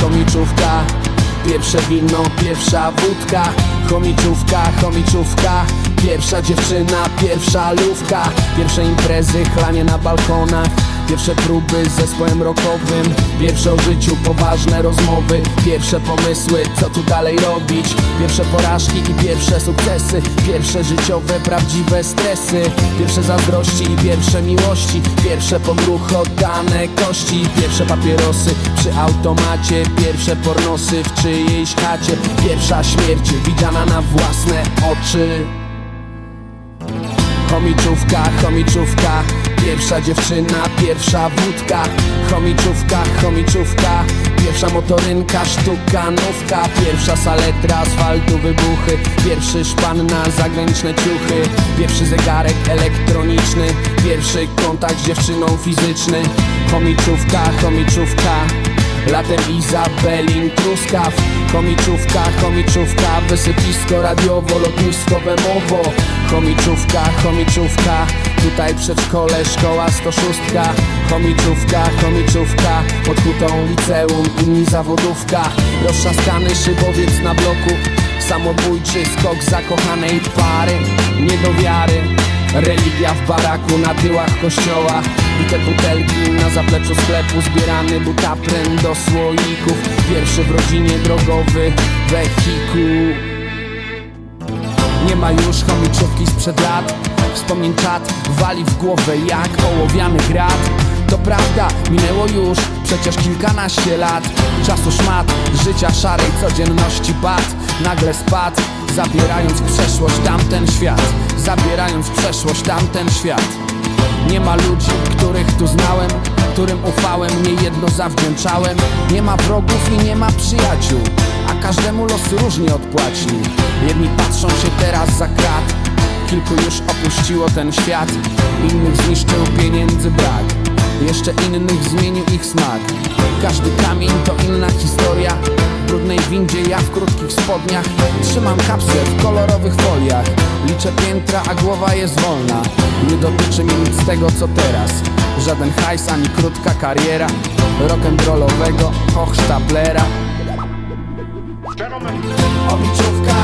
chomiczówka Pierwsze wino, pierwsza wódka. Chomiczówka, chomiczówka. Pierwsza dziewczyna, pierwsza lówka. Pierwsze imprezy, chlanie na balkonach Pierwsze próby z zespołem rockowym. Pierwsze o życiu, poważne rozmowy. Pierwsze pomysły, co tu dalej robić. Pierwsze porażki i pierwsze sukcesy. Pierwsze życiowe, prawdziwe stresy. Pierwsze zazdrości i pierwsze miłości. Pierwsze pogruchy, oddane kości. Pierwsze papierosy przy automacie. Pierwsze pornosy w czyjejś chacie. Pierwsza śmierć widziana na własne oczy. Chomiczówka, chomiczówka Pierwsza dziewczyna, pierwsza wódka. Chomiczówka, chomiczówka. Pierwsza motorynka, sztuka, nówka Pierwsza saletra, asfaltu, wybuchy. Pierwszy szpan na zagraniczne ciuchy. Pierwszy zegarek elektroniczny. Pierwszy kontakt z dziewczyną fizyczny. Chomiczówka, chomiczówka. Latem Izabelin Truskaw Chomiczówka, chomiczówka. Wysypisko radiowo, lotnisko Bemowo. Chomiczówka, chomiczówka Tutaj przedszkole, szkoła 106 Chomiczówka, chomiczówka Pod hutą liceum, inni zawodówka. Roztrzaskany szybowiec na bloku Samobójczy skok zakochanej pary. Nie do wiary Religia w baraku na tyłach kościoła. I te butelki na zapleczu sklepu Zbierany butaprem do słoików Pierwszy w rodzinie drogowy wehikuł ma już chomiczówki sprzed lat. Wspomnień czat wali w głowę jak ołowiany grat. To prawda, minęło już przecież kilkanaście lat. Czasu szmat, życia szarej codzienności bad. Nagle spadł, zabierając przeszłość tamten świat. Zabierając przeszłość tamten świat. Nie ma ludzi, których tu znałem, którym ufałem, niejedno zawdzięczałem. Nie ma wrogów i nie ma przyjaciół, każdemu los różnie odpłaci. Jedni patrzą się teraz za krat, kilku już opuściło ten świat. Innych zniszczył pieniędzy brak, jeszcze innych zmienił ich smak. Każdy kamień to inna historia w brudnej windzie, ja w krótkich spodniach Trzymam kapsę w kolorowych foliach. Liczę piętra, a głowa jest wolna. Nie dotyczy mnie nic tego, co teraz. Żaden hajs, ani krótka kariera Rock'n'rollowego hochsztaplera Chomiczówka,